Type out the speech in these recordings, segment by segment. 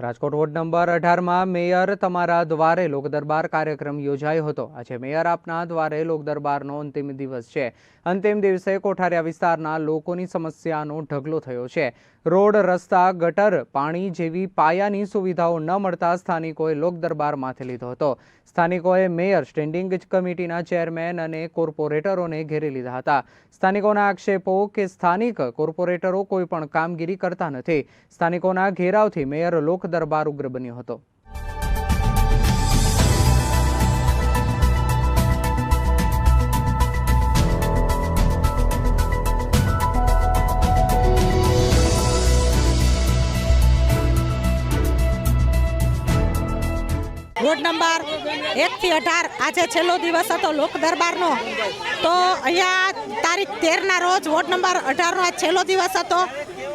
Rajkot ward number અઢારમાં mayor તમારા દ્વારે લોકદરબાર કાર્યક્રમ યોજાયો હતો. આજે મેયર આપના દ્વારે લોકદરબારનો અંતિમ દિવસ છે. અંતિમ દિવસે કોઠારિયા વિસ્તારના લોકોની સમસ્યાનો ઢગલો થયો છે. રોડ, રસ્તા, ગટર, પાણી જેવી પાયાની સુવિધાઓ ન મળતા સ્થાનિકોએ લોકદરબાર માથે લીધો હતો. સ્થાનિકોએ મેયર, સ્ટેન્ડિંગ કમિટીના ચેરમેન અને કોર્પોરેટરોને ઘેરી લીધા હતા. સ્થાનિકોના આક્ષેપો કે સ્થાનિક કોર્પોરેટરો કોઈ પણ કામગીરી કરતા નથી. સ્થાનિકોના ઘેરાવથી મેયર લોક દરબાર ઉગ્ર બન્યો હતો. વોર્ડ નંબર એકથી અઢાર. આજે છેલ્લો દિવસ હતો લોક દરબારનો. તો અહીંયા તારીખ તેરના રોજ વોર્ડ નંબર અઢારનો નો છેલ્લો દિવસ હતો.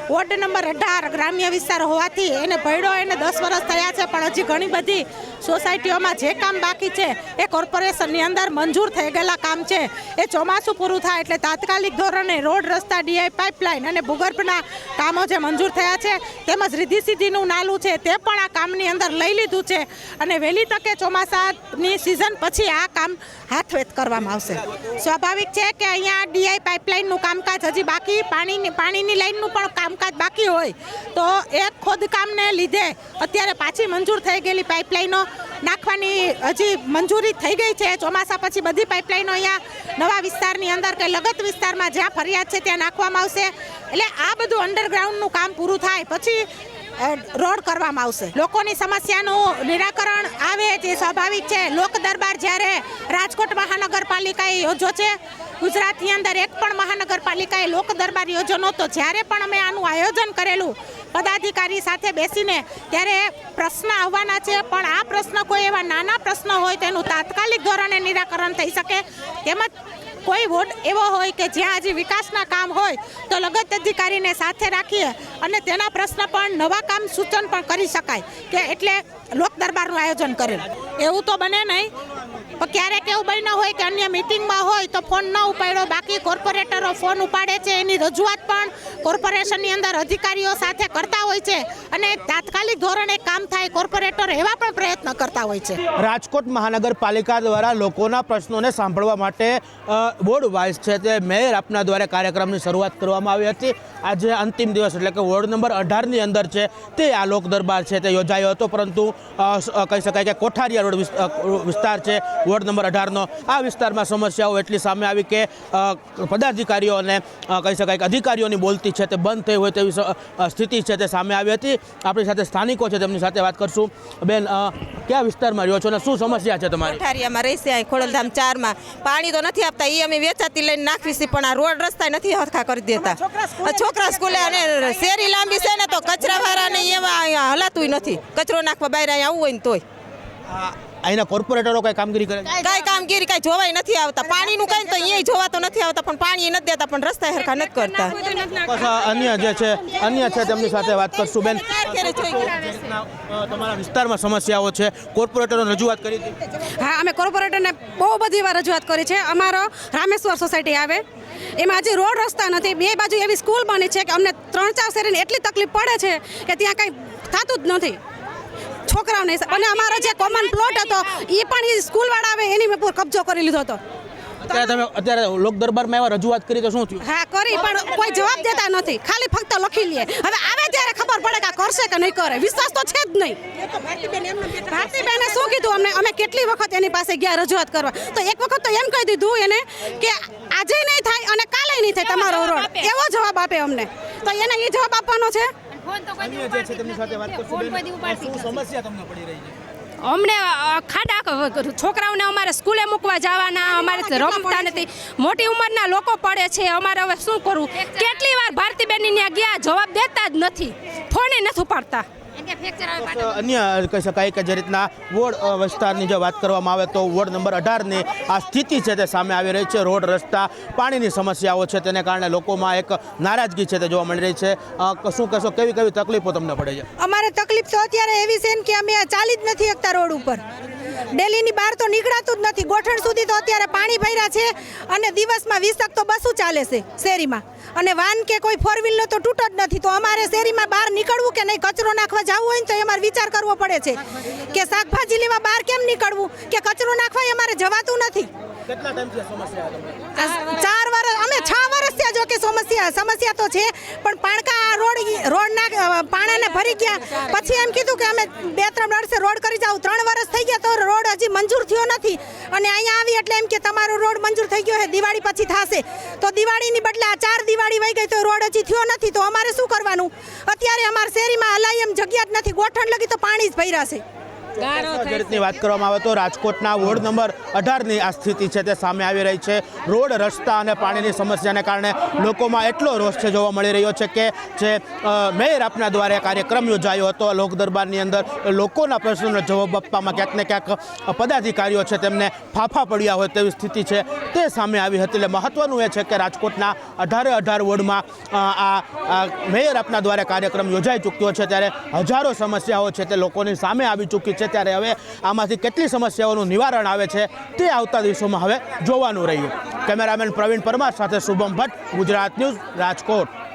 વોર્ડ નંબર અઢાર ગ્રામ્ય વિસ્તાર હોવાથી એને ભયડો એને દસ વર્ષ થયા છે, પણ હજી ઘણી બધી સોસાયટીઓમાં જે કામ બાકી છે, એ કોર્પોરેશનની અંદર મંજૂર થઈ ગયેલા કામ છે. એ ચોમાસું પૂરું થાય એટલે તાત્કાલિક ધોરણે રોડ રસ્તા, ડીઆઈ પાઇપલાઇન અને ભૂગર્ભના કામો જે મંજૂર થયા છે, તેમજ રીધી સીધીનું નાલું છે, તે પણ આ કામની અંદર લઈ લીધું છે અને વહેલી તકે ચોમાસાની સિઝન પછી આ કામ હાથવેત કરવામાં આવશે. સ્વાભાવિક છે કે અહીંયા ડીઆઈ પાઇપલાઇનનું કામકાજ હજી બાકી, પાણીની પાણીની લાઇનનું પણ કામકાજ બાકી હોય, તો એ ખોદકામને લીધે અત્યારે પાછી મંજૂર થઈ ગયેલી પાઇપલાઇનો નાખવાની હજી મંજૂરી થઈ ગઈ છે, ચોમાસા પછી બધી પાઇપલાઇનો અહીંયા નવા વિસ્તારની અંદર કે લગત વિસ્તારમાં જ્યાં ફરિયાદ છે ત્યાં નાખવામાં આવશે. એટલે આ બધું અંડરગ્રાઉન્ડનું કામ પૂરું થાય. પછી રોડ કરવામાં આવશે. લોકોની સમસ્યાનું નિરાકરણ આવે તે સ્વાભાવિક છે. લોક દરબાર જ્યારે રાજકોટ મહાનગરપાલિકાએ યોજો છે, ગુજરાતની અંદર એક પણ મહાનગરપાલિકાએ લોક દરબાર યોજો નહોતો. જ્યારે પણ અમે આનું આયોજન કરેલું, પદાધિકારી સાથે બેસીને ત્યારે પ્રશ્ન આવવાના છે. પણ આ પ્રશ્ન કોઈ એવા નાના પ્રશ્ન હોય તેનું તાત્કાલિક ધોરણે નિરાકરણ થઈ શકે. તેમજ કોઈ વોર્ડ એવો હોય કે જ્યાં હજી વિકાસના કામ હોય તો લગત અધિકારીને સાથે રાખીએ અને તેના પ્રશ્ન પણ નવા કામ સૂચન પણ કરી શકાય કે એટલે લોક દરબારનું આયોજન કરેલ. એવું તો બને નહીં. પણ ક્યારેક એવું બન્યું હોય કે અન્ય મિટિંગમાં હોય તો ફોન ન ઉપાડ્યો. બાકી કોર્પોરેટરો ફોન ઉપાડે છે. એની રજૂઆત પણ કોર્પોરેશનની અંદર અધિકારીઓ સાથે કરતા હોય છે અને તાત્કાલિક ધોરણે કામ થાય કોર્પોરેટર એવા પણ પ્રયત્ન કરતા હોય છે. રાજકોટ મહાનગરપાલિકા દ્વારા લોકોના પ્રશ્નોને સાંભળવા માટે વોર્ડ વાઇઝ છે તે મેયર આપના દ્વારા કાર્યક્રમની શરૂઆત કરવામાં આવી હતી. આજે અંતિમ દિવસ એટલે કે વોર્ડ નંબર અઢારની અંદર છે તે આ લોક દરબાર છે તે યોજાયો હતો. પરંતુ કહી શકાય કે કોઠારિયા રોડ વિસ્તાર છે વોર્ડ નંબર અઢારનો. આ વિસ્તારમાં સમસ્યાઓ એટલી સામે આવી કે પદાધિકારીઓ અને કહી શકાય કે અધિકારીઓની બોલતી છે તે બંધ થઈ હોય તેવી સ્થિતિ છે તે સામે આવી હતી. આપણી સાથે સ્થાનિકો છે તેમની સાથે વાત કરશું. બેન કયા વિસ્તારમાં રહ્યો છો અને શું સમસ્યા છે તમારી? કોઠારિયામાં રહેશે અહીં ખોડલધામ ચારમાં. પાણી તો નથી આપતા એ અમે વેચાતી લઈને નાખવી છે પણ આ રોડ રસ્તા નથી હરખા કરી દેતા. છોકરા સ્કૂલે અને શેરી લાંબી છે ને તો કચરાવાળાને એવા એમાં અહીંયા હલાતું નથી. કચરો નાખવા બહાર અહીંયા આવવું હોય ને તોય. આ- અહીંના કોર્પોરેટરો કઈ કામગીરી કરે? કાંઈ કામગીરી કાંઈ જોવાય નથી આવતા. પાણીનું કાંઈ તો અહીંયા જોવા તો નથી આવતા પણ પાણી નથી દેતા પણ રસ્તા હરખા નથી કરતા. અન્ય જે છે અન્ય છે તેમની સાથે વાત કરશું. બેન તમારા વિસ્તારમાં સમસ્યાઓ છે. કોર્પોરેટરો રજૂઆત કરી હા અમે કોર્પોરેટરને બહુ બધી વાર રજૂઆત કરી છે. અમારો રામેશ્વર સોસાયટી આવે. એમાં હજી રોડ રસ્તા નથી. બે બાજુ એવી સ્કૂલ બની છે કે અમને ત્રણ ચાર શેરીને એટલી તકલીફ પડે છે કે ત્યાં કંઈ થતું જ નથી. છોકરાઓને અને અમારો જે કોમન પ્લોટ હતો એ પણ એ સ્કૂલવાળા આવે એની મેં પૂરો કબજો કરી લીધો હતો. અત્યારે તમે અત્યારે લોક દરબારમાં એવા રજૂઆત કરી તો શું થયું? હા કરી પણ કોઈ જવાબ દેતા નથી. ખાલી ફક્ત લખી લે. હવે આવે ત્યારે ખબર પડે કે આ કરશે કે નહીં કરે. વિશ્વાસ તો છે જ નહીં. ભારતીબેને શું કીધું અમને? અમે કેટલી વખત એની પાસે ગયા રજૂઆત કરવા? તો એક વખત તો એમ કહી દીધું એને કે આજે નહીં થાય અને કાલે નહીં થાય તમારો રોડ એવો જવાબ આપે અમને. તો એને એ જવાબ આપવાનો છે? અન્ય જે છે તેમની સાથે વાત કરશું. બેન શું સમસ્યા તમને પડી રહી છે? અમને ખાડા છોકરાઓને અમારે સ્કૂલે મૂકવા જવાના અમારે રમતા નથી. મોટી ઉંમરના લોકો પડે છે અમારે હવે શું કરવું કેટલી વાર ભારતીબેન ત્યાં ગયા જવાબ દેતા જ નથી. ફોને નથી ઉપાડતા. અન્ય કહી શકાય કે જે રીતના વોર્ડ વિસ્તારની જો વાત કરવામાં આવે તો વોર્ડ નંબર અઢારની આ સ્થિતિ છે તે સામે આવી રહી છે. રોડ રસ્તા પાણીની સમસ્યાઓ છે તેને કારણે લોકોમાં એક નારાજગી છે તે જોવા મળી રહી છે. શું કહેશો? કેવી કેવી તકલીફો તમને પડે છે? અમારે તકલીફ તો અત્યારે એવી છે કે અમે ચાલી જ નથી શકતા રોડ ઉપર. ડેલીની બહાર તો નીકળાતું જ નથી. ગોઠણ સુધી તો અત્યારે પાણી ભર્યા છે અને દિવસમાં વીસ તક તો બસું ચાલે છે શેરીમાં. અને વાન કે કોઈ ફોર વ્હીલનો તો તૂટો જ નથી. તો અમારે શેરીમાં બહાર નીકળવું કે નહીં? કચરો નાખવા જવું હોય ને તો અમારે વિચાર કરવો પડે છે કે શાકભાજી લેવા બહાર કેમ નીકળવું? કે કચરો નાખવા અમારે જવાતું નથી. કેટલા ટાઈમથી સમસ્યા સમસ્યા સમસ્યા તો છે, પણ પાણકા રોડ રોડ રોડના પાણાને ભરી ગયા. પછી એમ કીધું કે અમે બે ત્રણ વર્ષે રોડ કરી જાવ ત્રણ વર્ષ થઈ ગયા તો રોડ હજી મંજૂર થયો નથી. અને અહીંયા આવી એટલે એમ કે તમારો રોડ મંજૂર થઈ ગયો છે દિવાળી પછી થશે. તો દિવાળીની બદલે આ ચાર દિવાળી વહી ગઈ તો રોડ હજી થયો નથી. તો અમારે શું કરવાનું? અત્યારે અમારા શેરીમાં હલાય એમ જગ્યા જ નથી. ગોઠણ લગી તો પાણી જ ભર્યા છે. જે રીતની વાત કરવામાં આવે તો રાજકોટના વોર્ડ નંબર અઢારની આ સ્થિતિ છે તે સામે આવી રહી છે. રોડ રસ્તા અને પાણીની સમસ્યાને કારણે લોકોમાં એટલો રોષ છે જોવા મળી રહ્યો છે કે જે મેયર આપના દ્વારા કાર્યક્રમ યોજાયો હતો. લોક દરબારની અંદર લોકોના પ્રશ્નોનો જવાબ આપવામાં ક્યાંક ને ક્યાંક પદાધિકારીઓ છે તેમને ફાફા પડ્યા હોય તેવી સ્થિતિ છે તે સામે આવી હતી. એટલે મહત્વનું એ છે કે રાજકોટના અઢારે અઢાર વોર્ડમાં આ આ મેયર આપના દ્વારા કાર્યક્રમ યોજાઈ ચૂક્યો છે. ત્યારે હજારો સમસ્યાઓ છે તે લોકોની સામે આવી ચૂકી છે. ત્યારે હવે આમાંથી કેટલી સમસ્યાઓનું નિવારણ આવે છે તે આવતા દિવસોમાં હવે જોવાનું રહ્યું. કેમેરામેન પ્રવીણ પરમાર સાથે શુભમ ભટ્ટ, ગુજરાત ન્યૂઝ, રાજકોટ.